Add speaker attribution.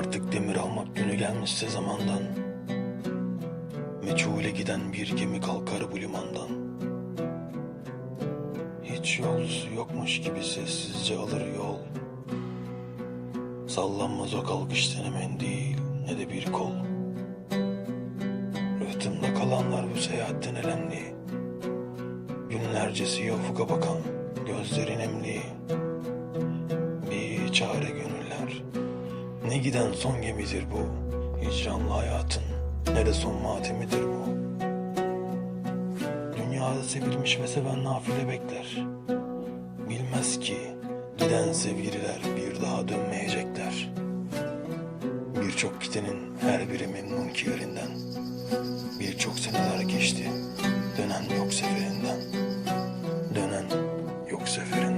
Speaker 1: Artık demir almak günü gelmişse zamandan Meçhule giden bir gemi kalkar bu limandan. Hiç yolcusu yokmuş gibi sessizce alır yol Sallanmaz o kalkıştan hemen değil ne de bir kol. Rıhtımda kalanlar bu seyahatten elemli. Günlercesi ufka bakan gözlerin emli. Bir çare gönüller. Ne giden son gemidir bu Hicranlı hayatın. Ne de son matemidir bu. Dünyada sevilmiş ve seven nafile bekler. Bilmez ki Giden sevgililer bir daha dönmeyecekler Birçok gidenin her biri memnun yerinden Birçok seneler geçti. Dönen yok seferinden. Dönen yok seferinden